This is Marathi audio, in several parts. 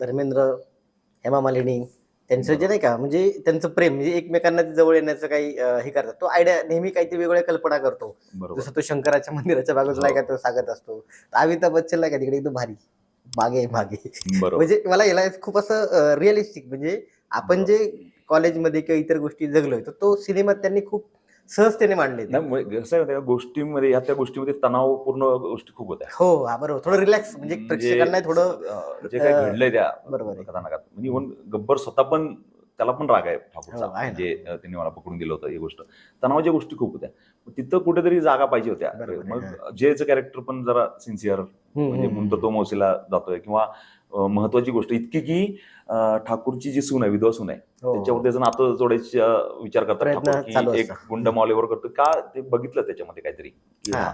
धर्मेंद्र हेमा मालिनी त्यांचं जे नाही का म्हणजे त्यांचं प्रेम म्हणजे एकमेकांना ते जवळ येण्याचं काही अं, हे करतात. तो आयडिया नेहमी काहीतरी वेगवेगळ्या कल्पना करतो. बरोबर. जसं तो शंकराच्या मंदिराच्या बाजूला हो. नाही का तो सांगत असतो. तर अमिताभ बच्चन नाही का तिकडे एकदम भारी. मागे मागे. बरोबर. म्हणजे मला याला खूप असं रिअलिस्टिक म्हणजे आपण जे कॉलेजमध्ये किंवा इतर गोष्टी जगलोय तर तो सिनेमात त्यांनी खूप सहजतेने मांडले ते. नाही मग कसं आहे गोष्टींमध्ये या त्या गोष्टीमध्ये तणावपूर्ण गोष्टी खूप होत्या. हो हा बरोबर. थोडं रिलॅक्स म्हणजे प्रेक्षकांना थोडं जे काही अं, घडलंय त्या बरोबर. कथानकात. म्हणजे इव्हन गब्बर स्वतः पण त्याला पण राग आहे ठाकूरचा. म्हणजे त्यांनी मला पकडून दिलं होतं ही गोष्ट. तणावाच्या गोष्टी खूप होत्या. तिथं कुठेतरी जागा पाहिजे होत्या. मग जेचं कॅरेक्टर पण जरा सिन्सिअर म्हणजे म्हणतो तो मौसीला जातोय किंवा महत्वाची गोष्ट इतकी की ठाकूरची जी सून आहे विधवा सून आहे हो. त्याच्यावर त्याचं नातं जोडायची विचार करतात की एक. गुंड मावलीवर करतो का ते बघितलं त्याच्यामध्ये काहीतरी हा.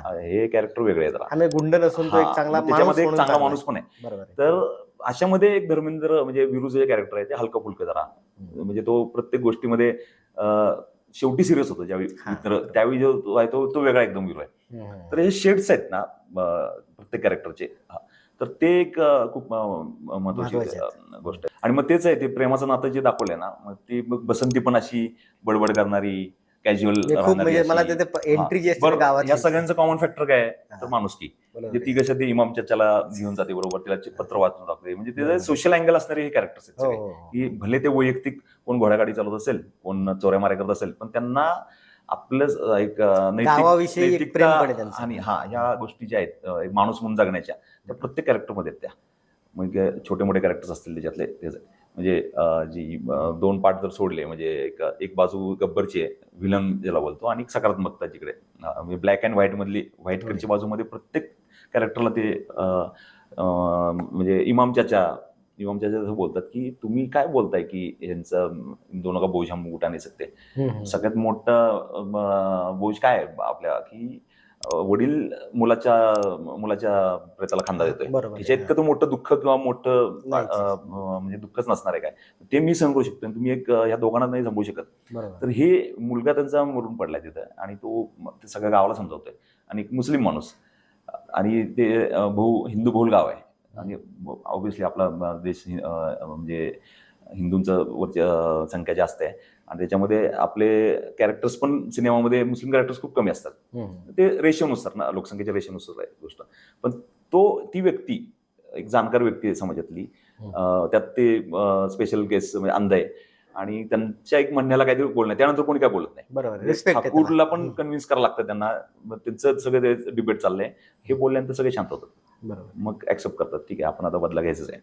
कॅरेक्टर वेगळे आहे गुंड नसून त्याच्यामध्ये एक चांगला माणूस पण आहे. तर अशामध्ये एक धर्मेंद्र म्हणजे विरुद्ध जे कॅरेक्टर आहे ते हलकं फुलकं जरा म्हणजे तो प्रत्येक गोष्टीमध्ये शेवटी सिरियस होतो ज्यावेळी. मित्र त्यावेळी जो आहे तो तो वेगळा एकदम विरो आहे. तर हे शेड्स आहेत ना प्रत्येक कॅरेक्टरचे तर ते एक खूप महत्वाची गोष्ट आहे. आणि मग तेच आहे ते प्रेमाचं नातं जे दाखवलंय ना मग ती बसंती पण अशी बडबड करणारी कॅज्युअल म्हणजे म्हणजे या सगळ्यांचं कॉमन फॅक्टर काय तर माणुसकी म्हणजे ती कशा ते इमाम चर्चाला घेऊन जाते बरोबर. तिला पत्र वाचून दाखवते. म्हणजे. ते सोशल अँगल असणारे हे कॅरेक्टर्स आहेत हो. हो, हो. की भले ते वैयक्तिक कोण घोड्यागाडी चालवत असेल कोण चोऱ्या माऱ्या करत असेल पण त्यांना आपलं ज- एक गावाविषयी नैतिकता प्रेम त्यांचं. आणि हा ह्या गोष्टी ज्या आहेत अं, एक माणूस म्हणून जगण्याच्या त्या प्रत्येक कॅरेक्टरमध्ये आहेत त्या मग छोटे मोठे कॅरेक्टर्स असतील त्याच्यातले आहे. म्हणजे अं, जी अं, दोन पार्ट जर सोडले म्हणजे एक एक बाजू गब्बरची आहे विलन ज्याला बोलतो आणि एक सकारात्मकता जिकडे अं, म्हणजे ब्लॅक अँड व्हाईट मधली व्हाईट कडच्या बाजूमध्ये प्रत्येक कॅरेक्टरला ते अं, अं, म्हणजे इमाम चाचा चाचा असं बोलतात की तुम्ही काय बोलताय की यांचं दोनों का बोझ हम उठा नाही सकते. सगळ्यात मोठं बोझ काय आहे आपल्या की वडील मुलाच्या मुलाच्या प्रेताला खांदा देतोय. त्याच्या. इतकं तो मोठं दुःख किंवा मोठं म्हणजे दुःखच नसणार आहे काय. ते मी सहन करू शकतो तुम्ही एक ह्या दोघांना नाही संभू शकत. तर हे मुलगा त्यांचा मरून पडलाय तिथं आणि तो सगळ्या गावाला समजावतोय. आणि एक मुस्लिम माणूस. आणि ते बहु हिंदू बहुल गाव आहे. आणि ऑब्व्हियसली आपला देश म्हणजे हिंदूंचं वरची अं, संख्या जास्त आहे. आणि त्याच्यामध्ये आपले कॅरेक्टर्स पण सिनेमामध्ये मुस्लिम कॅरेक्टर्स खूप कमी असतात. ते रेशोनुसार ना लोकसंख्येच्या रेशोनुसार आहे गोष्ट. पण तो ती व्यक्ती एक जाणकार व्यक्ती आहे समाजातली त्यात ते स्पेशल केस म्हणजे अंध आहे. आणि त्यांच्या एक म्हणण्याला काहीतरी बोलणं त्यानंतर कोणी काय बोलत नाही. बरोबर रिस्पेक्ट ठाकूरला पण कन्व्हिन्स करावं लागतं त्यांना. त्यांचं सगळं डिबेट चाललंय. हे बोलल्यानंतर सगळे शांत होतात. बरोबर. मग ॲक्सेप्ट करतात. ठीक आहे आपण आता बदला घ्यायचंच आहे.